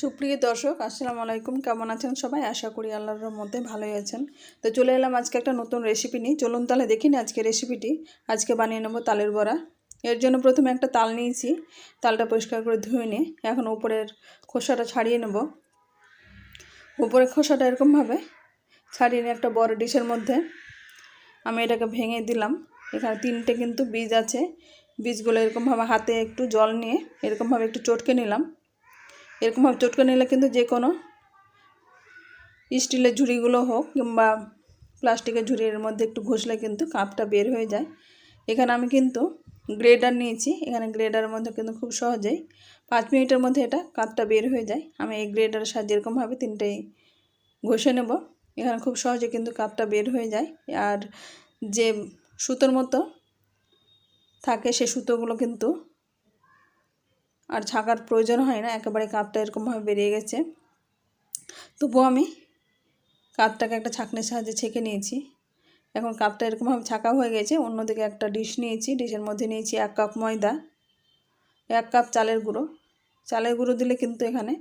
সুপ্রিয় দর্শক, আসসালামু আলাইকুম। কেমন আছেন সবাই? আশা করি আল্লাহর মধ্যে ভালোই আছেন। তো চলে এলাম আজকে একটা নতুন রেসিপি নিয়ে। চলুন তাহলে দেখিনি আজকে রেসিপিটি আজকে বানিয়ে নেব তালের বড়া। এর জন্য প্রথমে একটা তাল নিয়েছি। তালটা পরিষ্কার করে ধুয়ে নিয়ে এখন উপরের খোসাটা ছাড়িয়ে নেব। উপরের খোসাটা এরকমভাবে ছাড়িয়ে নিয়ে একটা বড় ডিশের মধ্যে আমি এটাকে ভেঙে দিলাম। এখানে তিনটে কিন্তু বীজ আছে। বীজগুলো এরকমভাবে হাতে একটু জল নিয়ে এরকমভাবে একটু চটকে নিলাম। এরকমভাবে চটকে নিলে কিন্তু যে কোনো স্টিলের ঝুড়িগুলো হোক কিংবা প্লাস্টিকের ঝুড়ির মধ্যে একটু ঘষলে কিন্তু কাপটা বের হয়ে যায়। এখানে আমি কিন্তু গ্রেডার নিয়েছি। এখানে গ্রেডারের মধ্যে কিন্তু খুব সহজেই পাঁচ মিনিটের মধ্যে এটা কাপটা বের হয়ে যায়। আমি এই গ্রেডারের সাহায্যে এরকমভাবে তিনটেই ঘষে নেব। এখানে খুব সহজে কিন্তু কাপটা বের হয়ে যায়। আর যে সুতোর মতো থাকে সে সুতোগুলো কিন্তু আর ছাকার প্রয়োজন হয় না, একেবারে কাপটা এরকমভাবে বেরিয়ে গেছে। তবুও আমি কাপটাকে একটা ছাঁকনির সাহায্যে ছেঁকে নিয়েছি। এখন কাপটা এরকমভাবে ছাঁকা হয়ে গেছে, অন্যদিকে একটা ডিশ নিয়েছি, ডিশের মধ্যে নিয়েছি এক কাপ ময়দা, এক কাপ চালের গুঁড়ো। চালের গুঁড়ো দিলে কিন্তু এখানে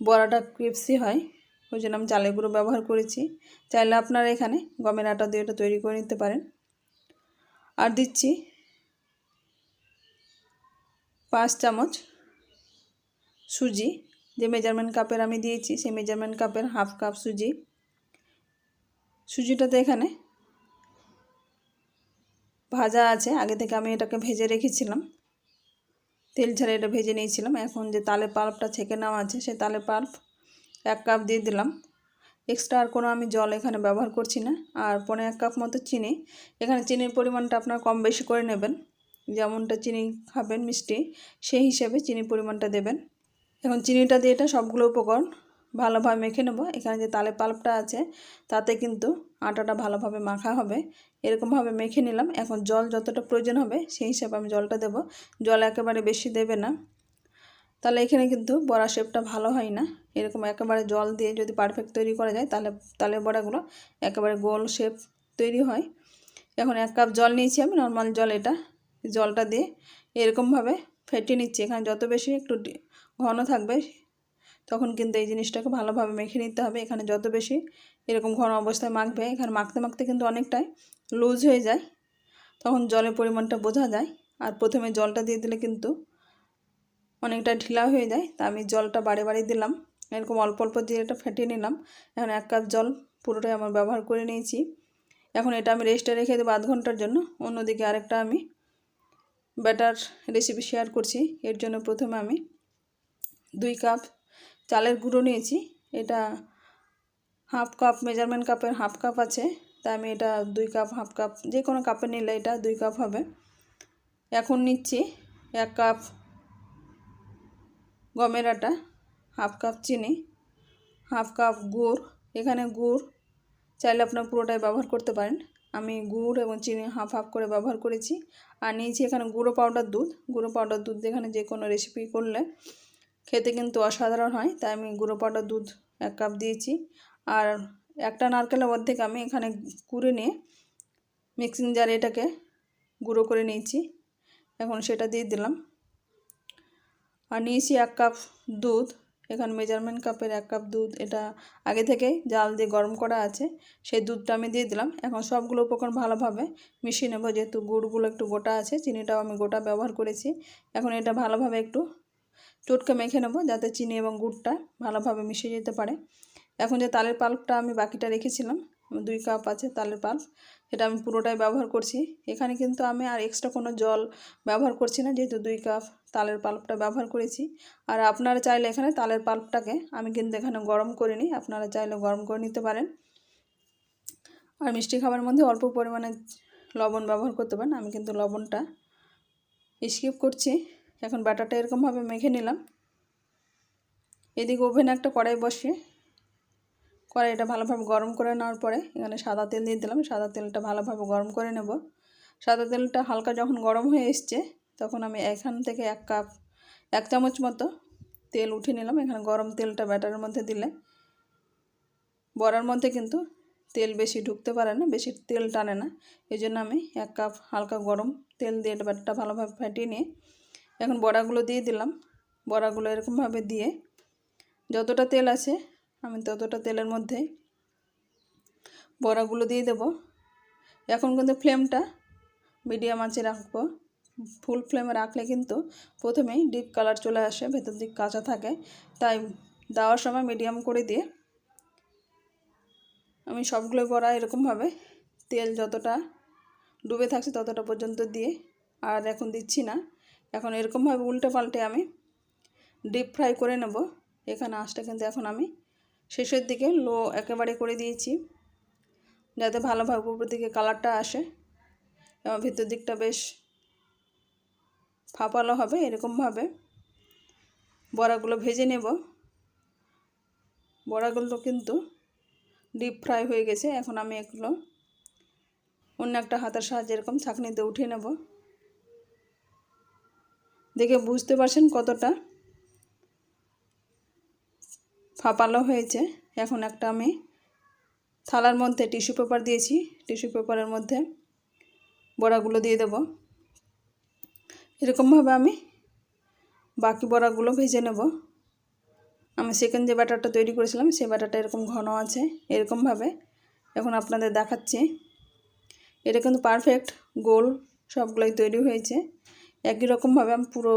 বড়াটা ক্রিপসি হয়, ওই জন্য আমি চালের গুঁড়ো ব্যবহার করেছি। চাইলে আপনারা এখানে গমের আটা দিয়ে এটা তৈরি করে নিতে পারেন। আর দিচ্ছি পাঁচ চামচ সুজি, যে মেজারমেন্ট কাপের আমি দিয়েছি, সেই মেজারমেন্ট কাপের হাফ কাপ সুজি। সুজিটাতে এখানে ভাজা আছে, আগে থেকে আমি এটাকে ভেজে রেখেছিলাম। তেল ছাড়া এটা ভেজে নিয়েছিলাম। এখন যে তালে পাল্পটা ছেঁকে নেওয়া আছে সেই তালে পাল্প এক কাপ দিয়ে দিলাম। এক্সট্রা আর কোনো আমি জল এখানে ব্যবহার করছি না। আর পনেরো এক কাপ মতো চিনি। এখানে চিনির পরিমাণটা আপনার কম বেশি করে নেবেন। যেমনটা চিনি খাবেন মিষ্টি, সেই হিসেবে চিনি পরিমাণটা দেবেন। এখন চিনিটা দিয়ে এটা সবগুলো উপকরণ ভালোভাবে মেখে নেব। এখানে যে তালে পাল্পটা আছে, তাতে কিন্তু আটাটা ভালোভাবে মাখা হবে। এরকমভাবে মেখে নিলাম। এখন জল যতটা প্রয়োজন হবে, সেই হিসাবে আমি জলটা দেব। জল একেবারে বেশি দেবে না। তাহলে এখানে কিন্তু বড়া শেপটা ভালো হয় না। এরকম একেবারে জল দিয়ে যদি পারফেক্ট তৈরি করা যায়, তাহলে তালে বড়াগুলো একেবারে গোল শেপ তৈরি হয়। এখন এক কাপ জল নিয়েছি আমি, নর্মাল জল এটা। জলটা দিয়ে এরকমভাবে ফেটে নিচ্ছি। এখানে যত বেশি একটু ঘন থাকবে, তখন কিন্তু এই জিনিসটাকে ভালোভাবে মেখে নিতে হবে। এখানে যত বেশি এরকম ঘন অবস্থায় মাখবে, এখানে মাখতে মাখতে কিন্তু অনেকটাই লুজ হয়ে যায়, তখন জলের পরিমাণটা বোঝা যায়। আর প্রথমে জলটা দিয়ে দিলে কিন্তু অনেকটা ঢিলা হয়ে যায়। তা আমি জলটা বাড়ি বাড়ি দিলাম, এরকম অল্প অল্প দিয়ে এটা ফেটিয়ে নিলাম। এখন এক কাপ জল পুরোটাই আমার ব্যবহার করে নিয়েছি। এখন এটা আমি রেস্টে রেখে দেবো আধ ঘণ্টার জন্য। অন্যদিকে আরেকটা আমি ব্যাটার রেসিপি শেয়ার করছি। এর জন্য প্রথমে আমি দুই কাপ চালের গুঁড়ো নিয়েছি। এটা হাফ কাপ মেজারমেন্ট কাপের হাফ কাপ আছে। তাই আমি এটা দুই কাপ হাফ কাপ যে কোনো কাপে নিলে এটা দুই কাপ হবে। এখন নিচ্ছি এক কাপ গমের আটা হাফ কাপ চিনি হাফ কাপ গুড়। এখানে গুড় চাইলে আপনার পুরোটাই ব্যবহার করতে পারেন। আমি গুড় এবং চিনি হাফ হাফ করে ব্যবহার করেছি। আর নিয়েছি এখানে গুঁড়ো পাউডার দুধ। গুঁড়ো পাউডার দুধ এখানে যে কোনো রেসিপি করলে খেতে কিন্তু অসাধারণ হয়। তাই আমি গুঁড়ো পাউডার দুধ এক কাপ দিয়েছি। আর একটা নারকেলের অর্ধেক আমি এখানে কুড়ে নিয়ে মিক্সিং জারে এটাকে গুঁড়ো করে নিয়েছি। এখন সেটা দিয়ে দিলাম। আর নিয়েছি এক কাপ দুধ। এখানে মেজারমেন্ট কাপের এক কাপ দুধ, এটা আগে থেকেই জাল দিয়ে গরম করা আছে, সেই দুধটা আমি দিয়ে দিলাম। এখন সবগুলো উপকরণ ভালোভাবে মিশিয়ে নেব, যেহেতু গুড়গুলো একটু গোটা আছে, চিনিটাও আমি গোটা ব্যবহার করেছি। এখন এটা ভালোভাবে একটু চটকে মেখে নেব, যাতে চিনি এবং গুড়টা ভালোভাবে মিশে যেতে পারে। এখন যে তালের পাল্পটা আমি বাকিটা রেখেছিলাম, দুই কাপ আছে তালের পাল্প সেটা আমি পুরোটাই ব্যবহার করছি। এখানে কিন্তু আমি আর এক্সট্রা কোনো জল ব্যবহার করছি না, যেহেতু দুই কাপ তালের পাল্পটা ব্যবহার করেছি। আর আপনারা চাইলে এখানে তালের পাল্পটাকে আমি কিন্তু এখানে গরম করে নিই, আপনারা চাইলে গরম করে নিতে পারেন। আর মিষ্টি খাবারের মধ্যে অল্প পরিমাণে লবণ ব্যবহার করতে পারেন, আমি কিন্তু লবণটা স্কিপ করছি। এখন ব্যাটারটা এরকমভাবে মেখে নিলাম। এদিকে ওভেনে একটা কড়াই বসিয়ে কড়াইটা ভালোভাবে গরম করে নেওয়ার পরে এখানে সাদা তেল দিয়ে দিলাম। সাদা তেলটা ভালোভাবে গরম করে নেব। সাদা তেলটা হালকা যখন গরম হয়ে এসছে, তখন আমি এখান থেকে এক কাপ, এক চামচ মতো তেল উঠে নিলাম। এখানে গরম তেলটা ব্যাটারের মধ্যে দিলে বড়ার মধ্যে কিন্তু তেল বেশি ঢুকতে পারে না, বেশি তেল টানে না। এই জন্য আমি এক কাপ হালকা গরম তেল দিয়ে ব্যাটারটা ভালোভাবে ফাটিয়ে নিয়ে এখন বড়াগুলো দিয়ে দিলাম। বড়াগুলো এরকমভাবে দিয়ে যতটা তেল আছে আমি ততটা তেলের মধ্যে বড়াগুলো দিয়ে দেব। এখন কিন্তু ফ্লেমটা মিডিয়াম আঁচে রাখব। ফুল ফ্লেমে রাখলে কিন্তু প্রথমেই ডিপ কালার চলে আসে, ভেতর দিক কাঁচা থাকে। তাই দেওয়ার সময় মিডিয়াম করে দিয়ে আমি সবগুলো বড়া এরকমভাবে তেল যতটা ডুবে থাকছে ততটা পর্যন্ত দিয়ে, আর এখন দিচ্ছি না। এখন এরকমভাবে উল্টে পাল্টে আমি ডিপ ফ্রাই করে নেব। এখানে আঁচটা কিন্তু এখন আমি শেষের দিকে লো একেবারে করে দিয়েছি যাতে ভালোভাবে উপর দিকে কালারটা আসে। এবং ভিতর দিকটা বেশ ফাঁপালো হবে এরকমভাবে বড়াগুলো ভেজে নেব। বড়াগুলো কিন্তু ডিপ ফ্রাই হয়ে গেছে। এখন আমি এগুলো অন্য একটা হাতের সাহায্যে এরকম ছাঁকনিতে উঠিয়ে নেব। দেখে বুঝতে পারছেন কতটা ফাঁপালো হয়েছে। এখন একটা আমি থালার মধ্যে টিস্যু পেপার দিয়েছি। টিস্যু পেপারের মধ্যে বড়াগুলো দিয়ে দেব। এরকমভাবে আমি বাকি বড়াগুলো ভেজে নেব। আমি সেকেন্ড যে ব্যাটারটা তৈরি করেছিলাম, সেই ব্যাটারটা এরকম ঘন আছে, এরকমভাবে। এখন আপনাদের দেখাচ্ছি। এটা কিন্তু পারফেক্ট গোল, সবগুলোই তৈরি হয়েছে। একই রকমভাবে আমি পুরো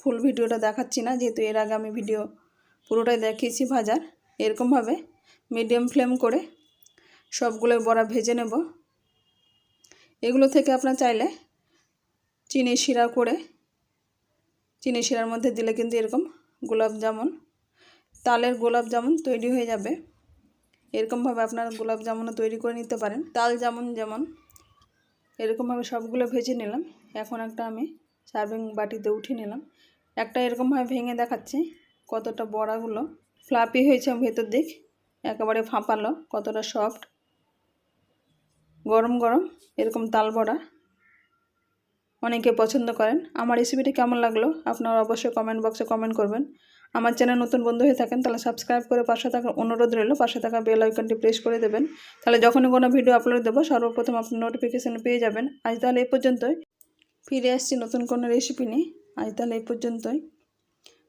ফুল ভিডিওটা দেখাচ্ছি না, যেহেতু এর আগে আমি ভিডিও পুরোটাই দেখিয়েছি ভাজার। এরকমভাবে মিডিয়াম ফ্লেম করে সবগুলো বড়া ভেজে নেব। এগুলো থেকে আপনার চাইলে চিনি শিরা করে, চিনি শিরার মধ্যে দিলে কিন্তু এরকম গোলাপ জামুন, তালের গোলাপ জামুন তৈরি হয়ে যাবে। এরকমভাবে আপনারা গোলাপ জামুনও তৈরি করে নিতে পারেন। তাল জামুন যেমন, এরকমভাবে সবগুলো ভেজে নিলাম। এখন একটা আমি সার্ভিং বাটিতে উঠিয়ে নিলাম। একটা এরকমভাবে ভেঙে দেখাচ্ছি। কতটা বড়াগুলো ফ্লাপি হয়েছে ভেতর দিক। একেবারে ফাঁপালো, কতটা সফট গরম গরম, এরকম তাল বড়া। অনেকে পছন্দ করেন। আমার রেসিপিটি কেমন লাগল আপনারা অবশ্যই কমেন্ট বক্সে কমেন্ট করবেন। আমার চ্যানেল নতুন বন্ধু হয়ে থাকেন তাহলে সাবস্ক্রাইব করে পাশে থাকার অনুরোধ রইল। পাশে থাকা বেল আইকনটি প্রেস করে দেবেন। তাহলে যখনই কোনো ভিডিও আপলোড দেবো, সর্বপ্রথম আপনি নোটিফিকেশান পেয়ে যাবেন। আজ তাহলে এই পর্যন্তই। ফিরে আসছি নতুন কোনো রেসিপি নিয়ে। আজ তাহলে এই পর্যন্তই।